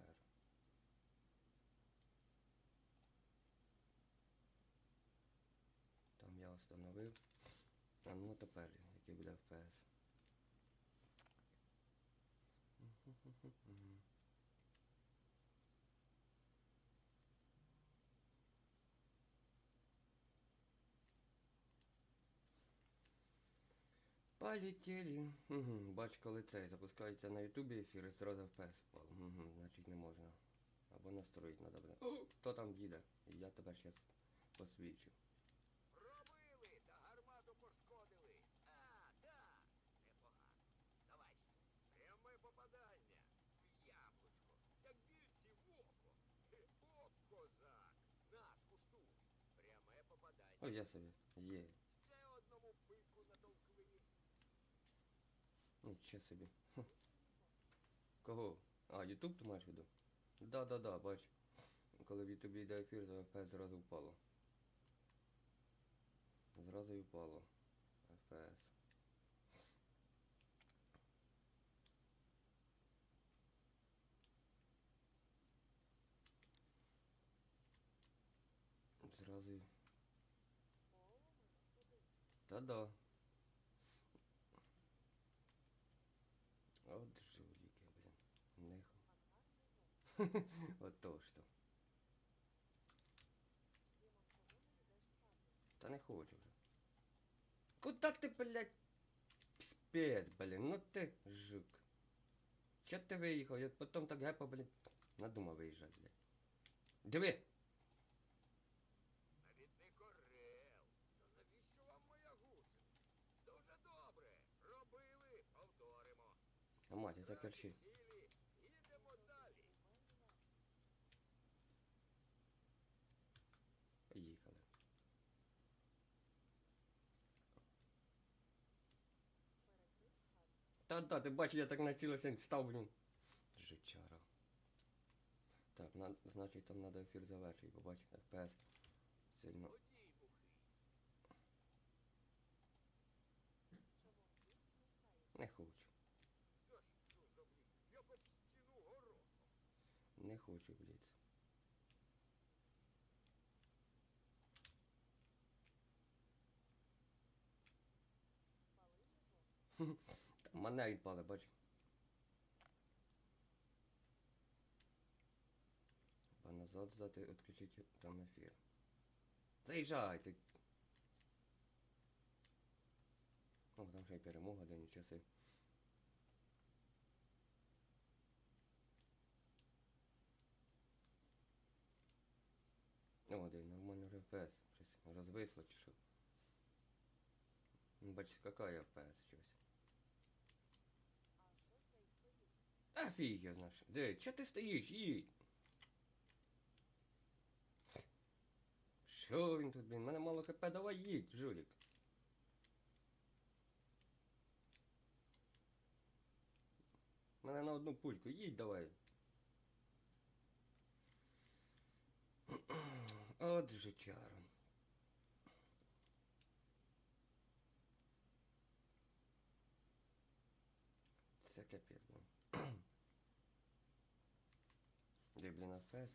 тепер. Там я встановив. А ну тепер, який буде FPS. Мгм. Полетели. Угу. Бач, коли цей запускається на Ютубі ефір, і зразу FPS впав. Угу. Значить не можна. Або настроїти треба буде. О, хто там їде? Я тебе зараз посвічу. Пробили та гармату пошкодили. А, так, непогано. Давай ще. Пряме попадання. В яблучко. Як більці в око. Хе, О, козак. На, скуштуй. Пряме попадання. О, я собі. Є. Нічого собі. Кого? А, Ютуб ти маєш в виду? Да-да-да, бач. Коли в Ютубі йде ефір, то FPS зразу впало. Зразу і впало. FPS. Зразу. Та-да. От то що. Та не хочу вже. Куда ти, блядь? Спец, блін, ну ти жук. Чо ти виїхав? Я потім так гепа, блядь, надумав виїжджати, блядь. Диви! То навіщо вам моя гусениця? Дуже добре. Робили, повторимо. А мать, це Раді цілі. Та-та, ти бачиш, я так націлився, став, блін. Жичара. Так, на, значить там треба ефір завершити, бо бач, FPS сильно. Не хочу. Не хочу, бліц. Там мене відпали, бач. А назад здати, відключити там ефір. Заїжджай ти. Ну, там ще й перемога, де нічого собі. О, де нормально вже FPS. Щось розвисло чи що. Бачите, какая FPS щось. А що це і стоїть? А фіг я знаю. Де, чого ти стоїш? Їдь. Що він тут, блін? Мене мало хп, давай їдь, жулік. Мене на одну пульку, їдь давай. От же чаром. Це капець, блін. Де, блін, фес.